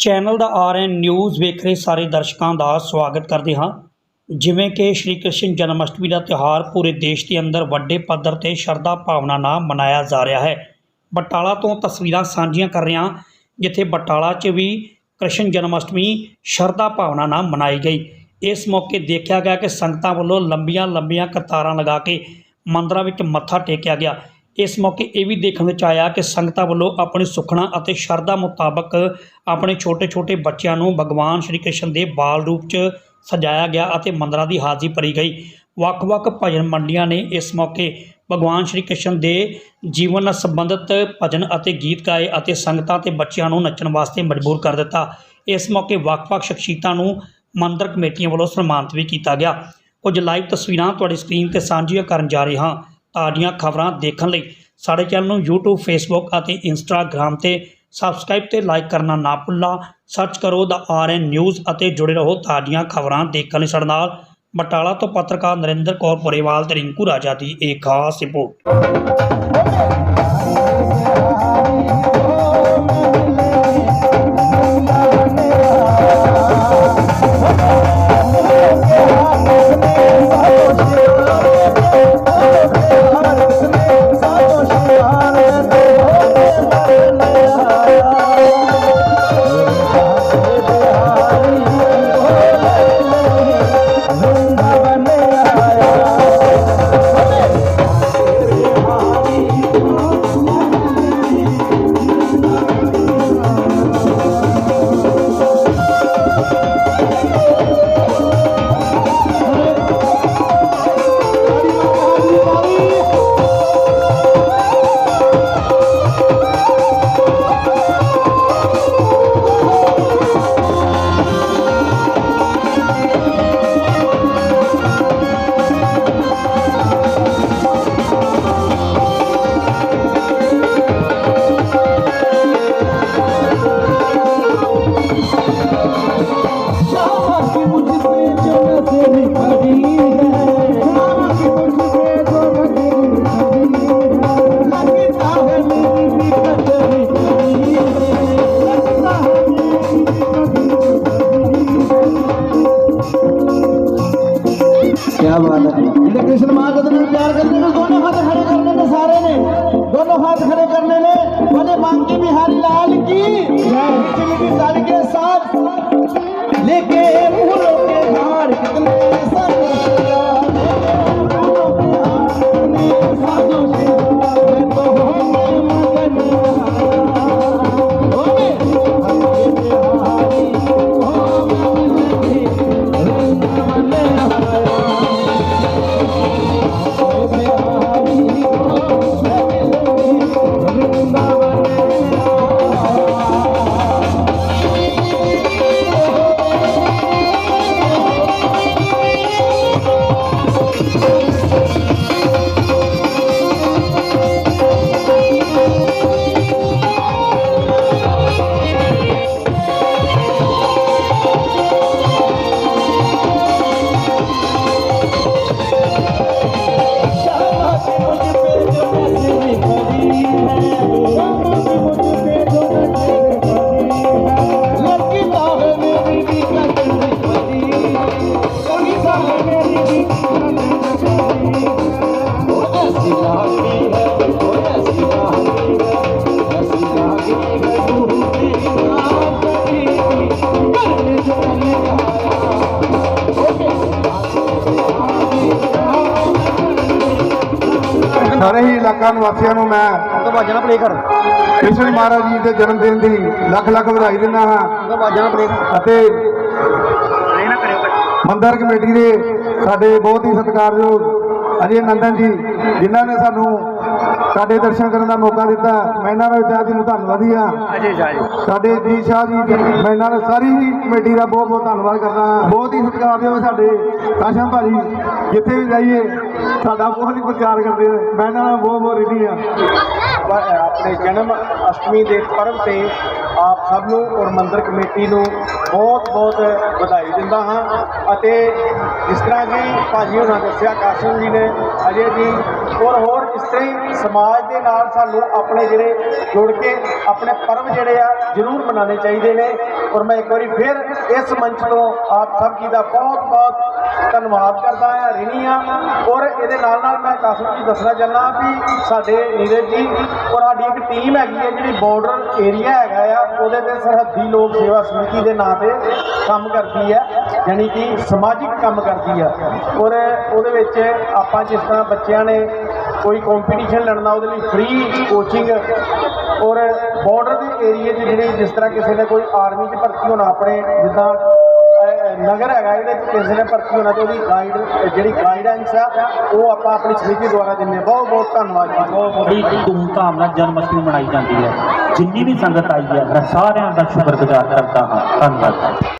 Channel ਦਾ R N news ਵੇਖ ਰਹੇ ਸਾਰੇ ਦਰਸ਼ਕਾਂ ਦਾ ਸਵਾਗਤ ਕਰਦੇ ਹਾਂ। ਜਿਵੇਂ ਕਿ ਸ਼੍ਰੀ ਕ੍ਰਿਸ਼ਨ ਜਨਮ ਅਸ਼ਟਮੀ ਦਾ ਤਿਉਹਾਰ ਪੂਰੇ ਦੇਸ਼ ਦੇ ਅੰਦਰ ਵੱਡੇ ਪੱਧਰ ਤੇ ਸ਼ਰਧਾ ਭਾਵਨਾ ਨਾਲ ਮਨਾਇਆ ਜਾ ਰਿਹਾ ਹੈ। ਬਟਾਲਾ ਤੋਂ ਤਸਵੀਰਾਂ ਸਾਂਝੀਆਂ ਕਰ ਰਹੇ ਹਾਂ, ਜਿੱਥੇ ਬਟਾਲਾ 'ਚ ਵੀ ਕ੍ਰਿਸ਼ਨ ਜਨਮ ਅਸ਼ਟਮੀ ਸ਼ਰਧਾ ਭਾਵਨਾ ਨਾਲ ਮਨਾਈ ਗਈ। ਇਸ ਮੌਕੇ ਦੇਖਿਆ ਗਿਆ ਕਿ ਸੰਗਤਾਂ ਵੱਲੋਂ ਲੰਬੀਆਂ ਲੰਬੀਆਂ ਕਤਾਰਾਂ ਲਗਾ ਕੇ ਮੰਦਰਾਂ ਵਿੱਚ ਮੱਥਾ ਟੇਕਿਆ ਗਿਆ। ਇਸ ਮੌਕੇ ਇਹ ਵੀ ਦੇਖਣ ਵਿੱਚ ਆਇਆ ਕਿ ਸੰਗਤਾਂ ਵੱਲੋਂ ਆਪਣੀ ਸੁਖਣਾ ਅਤੇ ਸ਼ਰਧਾ ਮੁਤਾਬਕ ਆਪਣੇ ਛੋਟੇ-ਛੋਟੇ ਬੱਚਿਆਂ ਨੂੰ ਭਗਵਾਨ ਸ਼੍ਰੀ ਕ੍ਰਿਸ਼ਨ ਦੇ ਬਾਲ ਰੂਪ 'ਚ ਸਜਾਇਆ ਗਿਆ ਅਤੇ ਮੰਦਰਾਂ ਦੀ ਹਾਜ਼ਰੀ ਭਰੀ ਗਈ। ਵੱਖ-ਵੱਖ ਭਜਨ ਮੰਡੀਆਂ ਨੇ ਇਸ ਮੌਕੇ ਭਗਵਾਨ ਸ਼੍ਰੀ ਕ੍ਰਿਸ਼ਨ ਦੇ ਜੀਵਨ ਨਾਲ ਸੰਬੰਧਿਤ ਭਜਨ ਅਤੇ ਗੀਤ ਗਾਏ ਅਤੇ ਸੰਗਤਾਂ ਤੇ ਬੱਚਿਆਂ ਨੂੰ ਨੱਚਣ ਵਾਸਤੇ ਮਜਬੂਰ ਕਰ ਦਿੱਤਾ। ਇਸ ਮੌਕੇ ਵੱਖ-ਵੱਖ ਸ਼ਖਸੀਅਤਾਂ ਨੂੰ ਮੰਦਰ ਕਮੇਟੀਆਂ ਵੱਲੋਂ ਸਨਮਾਨਿਤ ਵੀ ਕੀਤਾ ਗਿਆ। ਕੁਝ ਲਾਈਵ ਤਸਵੀਰਾਂ ਤੁਹਾਡੀ ਸਕਰੀਨ ਤੇ ਸਾਂਝੀਆਂ ਕਰਨ ਜਾ ਰਹੇ ਹਾਂ। ਤਾਜ਼ੀਆਂ ਖਬਰਾਂ ਦੇਖਣ ਲਈ ਸਾਡੇ ਚੈਨਲ ਨੂੰ YouTube, Facebook ਅਤੇ Instagram ਤੇ ਸਬਸਕ੍ਰਾਈਬ ਤੇ ਲਾਈਕ ਕਰਨਾ ਨਾ ਭੁੱਲਣਾ। ਸਰਚ ਕਰੋ ਦਾ ਆਰਐਨ ਨਿਊਜ਼ ਅਤੇ ਜੁੜੇ ਰਹੋ ਤਾਜ਼ੀਆਂ ਖਬਰਾਂ ਦੇਖਣ ਲਈ ਸਾਡੇ ਨਾਲ। ਬਟਾਲਾ ਤੋਂ ਪੱਤਰਕਾਰ ਨਰਿੰਦਰ ਕੌਰ ਪੁਰੇਵਾਲ ਤੇ ਰਿੰਕੂ ਰਾਜਾ ਦੀ ਇਹ ਖਾਸ ਰਿਪੋਰਟ। बिहारी लाल की मीठी मीठी ताली के साथ लेके फूलों ਸਾਰੇ ਹੀ ਇਲਾਕਾ ਨਿਵਾਸੀਆਂ ਨੂੰ ਮੈਂ ਤਾਂ ਬਾਜਣਾ ਪਲੇ ਕਰ। ਕ੍ਰਿਸ਼ਨ ਮਹਾਰਾਜ ਜੀ ਦੇ ਜਨਮ ਦਿਨ ਦੀ ਲੱਖ ਲੱਖ ਵਧਾਈ ਦਿੰਦਾ ਹਾਂ। ਬਾਜਣਾ ਪਲੇ ਅਤੇ ਮੰਦਰ ਕਮੇਟੀ ਦੇ ਸਾਡੇ ਬਹੁਤ ਹੀ ਸਤਿਕਾਰਯੋਗ ਅਜੇ ਨੰਦਨ ਜੀ ਜਿਨ੍ਹਾਂ ਨੇ ਸਾਨੂੰ ਸਾਡੇ ਦਰਸ਼ਨ ਕਰਨ ਦਾ ਮੌਕਾ ਦਿੱਤਾ। ਮੈਂ ਇਹਨਾਂ ਦਾ ਵਿਚਾਰ ਨੂੰ ਧੰਨਵਾਦੀ ਹਾਂ। ਅਜੇ ਸ਼ਾਹ ਜੀ ਸਾਡੇ ਜੀ ਸ਼ਾਹ ਜੀ ਮੈਂ ਇਹਨਾਂ ਦਾ ਸਾਰੀ ਹੀ ਕਮੇਟੀ ਦਾ ਬਹੁਤ ਬਹੁਤ ਧੰਨਵਾਦ ਕਰਦਾ ਹਾਂ। ਬਹੁਤ ਹੀ ਸਤਿਕਾਰਯੋਗ ਸਾਡੇ ਕਾਸ਼ਮ ਭਾਜੀ ਜਿੱਥੇ ਵੀ ਜਾਈਏ ਸਾਡਾ ਬਹੁਤ ਹੀ ਪ੍ਰਚਾਰ ਕਰਦੇ ਨੇ ਮੈਂ ਇਹਨਾਂ ਦਾ ਬਹੁਤ ਬਹੁਤ ਰਿਧੀ ਹਾਂ। ਆਪਣੇ ਜਨਮ ਅਸ਼ਟਮੀ ਦੇ ਪਰਵ ਤੇ ਆਪ ਸਭ ਨੂੰ ਔਰ ਮੰਦਰ ਕਮੇਟੀ ਨੂੰ ਬਹੁਤ ਬਹੁਤ ਵਧਾਈ ਦਿੰਦਾ ਹਾਂ। ਅਤੇ ਜਿਸ ਤਰ੍ਹਾਂ ਕਿ ਭਾਜੀ ਹੋਣਾ ਦੱਸਿਆ ਕਾਸ਼ਮ ਜੀ ਨੇ ਅਜੇ ਜੀ ਔਰ ਹੋਰ ਇਸ ਤਰ੍ਹਾਂ ਸਮਾਜ ਦੇ ਨਾਲ ਸਾਨੂੰ ਆਪਣੇ ਜਿਹੜੇ ਜੁੜ ਕੇ ਆਪਣੇ ਪਰਵ ਜਿਹੜੇ ਆ, ਜ਼ਰੂਰ ਮਨਾਉਣੇ ਚਾਹੀਦੇ ਨੇ। ਔਰ ਮੈਂ ਇੱਕ ਵਾਰੀ ਫਿਰ ਇਸ ਮੰਚ ਤੋਂ ਆਪ ਸਭ ਜੀ ਦਾ ਬਹੁਤ ਬਹੁਤ ਧੰਨਵਾਦ ਕਰਦਾ ਹਾਂ, ਰਿਣੀ ਹਾਂ। ਔਰ ਇਹਦੇ ਨਾਲ ਨਾਲ ਮੈਂ ਕਾਸਮ ਜੀ ਦੱਸਣਾ ਚਾਹੁੰਦਾ ਵੀ ਸਾਡੇ ਨੀਰਜ ਜੀ ਔਰ ਸਾਡੀ ਇੱਕ ਟੀਮ ਹੈਗੀ ਹੈ, ਜਿਹੜੀ ਬਾਰਡਰ ਏਰੀਆ ਹੈਗਾ ਆ, ਉਹਦੇ ਤੇ ਸਰਹੱਦੀ ਲੋਕ ਸੇਵਾ ਸਮਿਤੀ ਦੇ ਨਾਂ ਤੇ ਕੰਮ ਕਰਦੀ ਹੈ। ਯਾਨੀ ਕਿ ਸਮਾਜਿਕ ਕੰਮ ਕਰਦੀ ਆ। ਔਰ ਉਹਦੇ ਵਿੱਚ ਆਪਾਂ ਜਿਸ ਤਰ੍ਹਾਂ ਬੱਚਿਆਂ ਨੇ ਕੋਈ ਕੰਪੀਟੀਸ਼ਨ ਲੜਨਾ, ਉਹਦੇ ਲਈ ਫ੍ਰੀ ਕੋਚਿੰਗ ਔਰ ਬਾਰਡਰ ਦੇ ਏਰੀਏ 'ਚ ਜਿਹੜੇ ਜਿਸ ਤਰ੍ਹਾਂ ਕਿਸੇ ਨੇ ਕੋਈ ਆਰਮੀ 'ਚ ਭਰਤੀ ਹੋਣਾ, ਆਪਣੇ ਜਿੱਦਾਂ ਨਗਰ ਹੈਗਾ, ਇਹਦੇ 'ਚ ਕਿਸੇ ਨੇ ਭਰਤੀ ਹੋਣਾ ਤੇ ਉਹਦੀ ਗਾਈਡ ਜਿਹੜੀ ਗਾਈਡੈਂਸ ਆ, ਉਹ ਆਪਾਂ ਆਪਣੀ ਸਮਿਤੀ ਦੁਆਰਾ ਦਿੰਦੇ ਹਾਂ। ਬਹੁਤ ਬਹੁਤ ਧੰਨਵਾਦ ਜੀ। ਬਹੁਤ ਬਹੁਤ ਧੂਮਧਾਮ ਨਾਲ ਜਨਮ ਅਸ਼ਟਮੀ ਮਨਾਈ ਜਾਂਦੀ ਹੈ। ਜਿੰਨੀ ਵੀ ਸੰਗਤ ਆਈ ਹੈ, ਮੈਂ ਸਾਰਿਆਂ ਦਾ ਸ਼ੁਕਰਗੁਜ਼ਾਰ ਕਰਦਾ ਹਾਂ। ਧੰਨਵਾਦ।